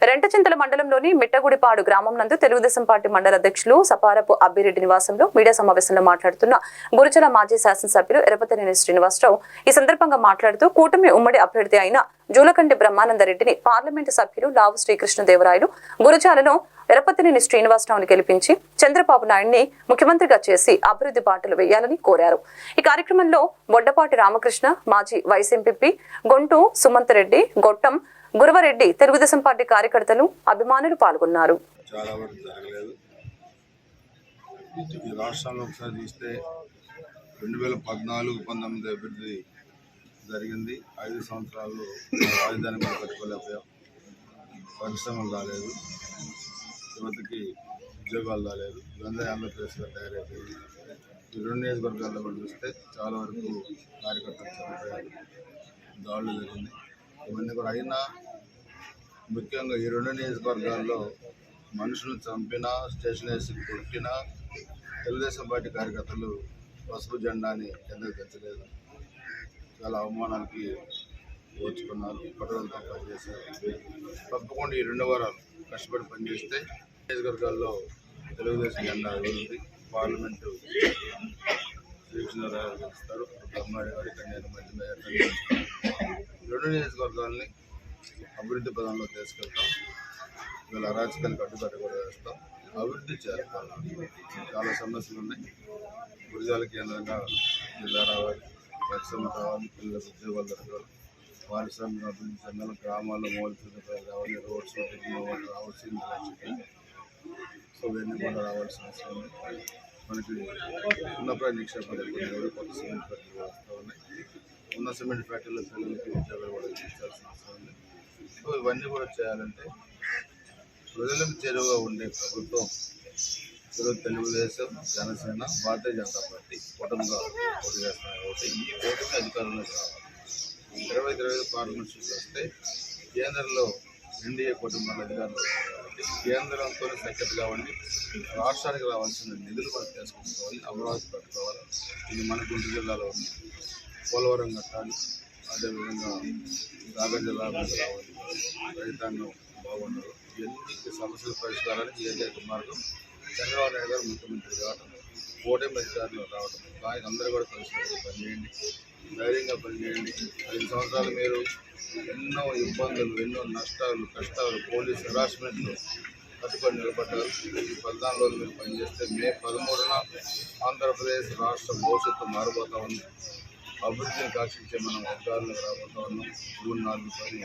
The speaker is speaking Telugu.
రెంటచింతల మండలంలోని మిట్టగుడిపాడు గ్రామం నందు తెలుగుదేశం పార్టీ మండల అధ్యక్షులు సపారపు అబ్బిరెడ్డి నివాసంలో మీడియా సమావేశంలో మాట్లాడుతున్న గురుచల మాజీ శాసనసభ్యులు ఎరపతినేని శ్రీనివాసరావు ఈ సందర్భంగా మాట్లాడుతూ కూటమి ఉమ్మడి అభ్యర్థి అయిన జూలకంటి బ్రహ్మానందరెడ్డిని పార్లమెంటు సభ్యులు లావు శ్రీకృష్ణదేవరాయలు గురుచాలను ఎరపతినేని శ్రీనివాసరావుని గెలిపించి చంద్రబాబు నాయుడిని ముఖ్యమంత్రిగా చేసి అభివృద్ధి బాటలు వేయాలని కోరారు. ఈ కార్యక్రమంలో బొడ్డపాటి రామకృష్ణ మాజీ vice MP going to Sumanth Reddy గొట్టం గురవరెడ్డి తెలుగుదేశం పార్టీ కార్యకర్తలు అభిమానులు పాల్గొన్నారు. ఈ రాష్ట్రంలో ఒకసారి చూస్తే రెండు వేల పద్నాలుగు పంతొమ్మిది అభివృద్ధి జరిగింది. ఐదు సంవత్సరాల్లో రాజధాని మీద కట్టుకోలేకపోయాం. పరిశ్రమలు రాలేదు. యువతకి ఉద్యోగాలు రాలేదు. ఇదంతా ఆంధ్రప్రదేశ్లో తయారైపోయింది ఈ రెండు నియోజకవర్గాల్లో కూడా చూస్తే చాలా వరకు కార్యకర్తలు చనిపోయారు. దాడులు జరిగింది. ఇవన్నీ కూడా అయినా ముఖ్యంగా ఈ రెండు నియోజకవర్గాల్లో మనుషులు చంపినా స్టేషన్ వేసి కొట్టినా తెలుగుదేశం పార్టీ కార్యకర్తలు పసుపు జెండాని కిందకు తెచ్చలేదు చాలా అవమానాలకి ఓర్చుకున్నారు పట్టుదలతో పనిచేశారు తప్పకుండా ఈ రెండు వారాలు కష్టపడి పనిచేస్తే నియోజకవర్గాల్లో తెలుగుదేశం జెండా ఉంది పార్లమెంటు శ్రీకృష్ణరావు గెలుస్తారు. బ్రహ్మాడి గారికి నేను మంచి రెండు నియోజకవర్గాల్ని అభివృద్ధి పదంలో తీసుకెళ్తాం. వీళ్ళ అరాచకాలు కట్టుబడి కూడా వేస్తాం. అభివృద్ధి చేస్తాం. చాలా సమస్యలు ఉన్నాయి. గురిజాల కేంద్రంగా జిల్లా రావాలి. పరిశ్రమ కావాలి పిల్లలకు ఉద్యోగాలు దొరకాలి. పారిశ్రామిక అభివృద్ధి చెందాలి గ్రామాల్లో మౌలిక రావాలి కావాలి. రోడ్స్ రావాల్సింది లక్ష్యం సో ఇవన్నీ కూడా రావాల్సిన అవసరం ఉంది? మనకి ఉన్న నిక్షేపాలు ఎక్కువ కొత్త సిమెంట్ ఫ్యాక్టరీలు వస్తూ ఉన్నాయి. ఉన్న సిమెంట్ ఫ్యాక్టరీలో పిల్లలకి ఉద్యోగాలు కూడా చేయాల్సిన అవసరం ఉంది. సో ఇవన్నీ కూడా చేయాలంటే ప్రజలకు చేరువగా ఉండే ప్రభుత్వం ఈరోజు తెలుగుదేశం జనసేన భారతీయ జనతా పార్టీ కూటమిగా పోటీ చేస్తున్నారు కాబట్టి ఈ కూటమి అధికారంలోకి రావాలి. ఇరవై ఇరవై ఐదు పార్లమెంట్ సీట్లు వస్తే కేంద్రంలో ఎన్డీఏ కూటమి మన అధికారంలో కేంద్రంతో సఖ్యత కావండి రాష్ట్రానికి రావాల్సిన నిధులు మనం తీసుకొచ్చుకోవాలి అమరావతి పెట్టుకోవాలి. ఇది మన గుంటూరు జిల్లాలో ఉంది. పోలవరం కట్టాలి. అదేవిధంగా సాగర్ జిల్లా రావాలి. రైతాంగం బాగుండాలి. ఇవన్నీ సమస్యల పరిష్కారానికి ఏకైక మార్గం చంద్రబాబు నాయుడు గారు ముఖ్యమంత్రి కావడం ఓటమి అధికారంలో రావడం దానికి అందరూ కూడా కలిసి పనిచేయండి. ధైర్యంగా పనిచేయండి. ఐదు సంవత్సరాలు మీరు ఎన్నో ఇబ్బందులు ఎన్నో నష్టాలు కష్టాలు పోలీస్ హెరాస్మెంట్లు కట్టుబడి నిలబడ్డారు. ఈ పద్నాలుగు రోజులు మీరు పనిచేస్తే మే పదమూడున ఆంధ్రప్రదేశ్ రాష్ట్ర భవిష్యత్తు మారబోతా ఉంది. అభివృద్ధిని కాక్షించే మనం అధికారులకు రాబోతా ఉన్నాం. మూడు నాలుగు పని